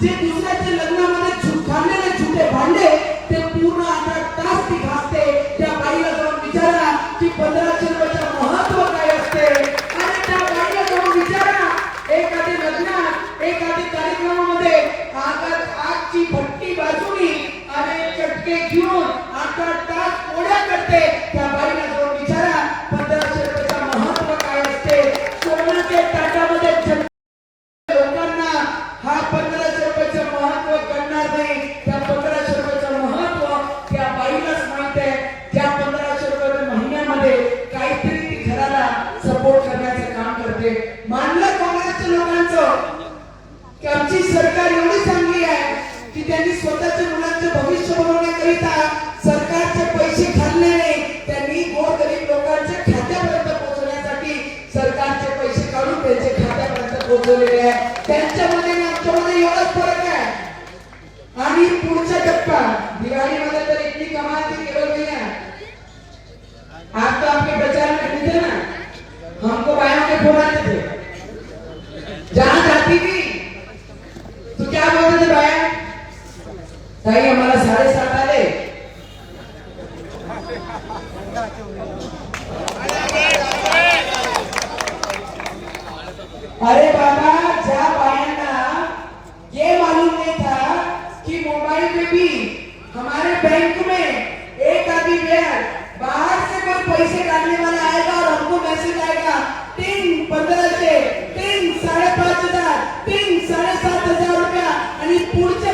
Did you let them आहे त्या पंधराशे रुपये महिन्यामध्ये काहीतरी ती घराला सपोर्ट करण्याचं काम करते. मानलं काँग्रेसच्या लोकांचं. की आमची सरकार एवढी चांगली आहे की त्यांनी स्वतःच्या मुलांचे भविष्य बनवण्याकरिता सरकारचे पैसे खाल्ले नाही त्यांनी गोरगरीब लोकांच्या खात्यापर्यंत पोहोचण्यासाठी सरकारचे पैसे काढून त्यांच्या खात्यापर्यंत पोहोचवलेले आहे. त्यांच्यामध्ये आणि आमच्यामध्ये एवढाच फरक आहे. आणि पुढचा टप्पा दिवाळीमध्ये आते थे। जहाँ जाती थी तो क्या बोलते थे बाया ताई हमारा साढ़े सात आले अरे बाबा ज्या बायांना ये मालूम नहीं था कि मोबाइल पे भी हमारे बैंक में एक आदमी गया। तीन पंधराशे तीन साडेपाच हजार तीन साडेसात हजार रुपया. आणि पुढच्या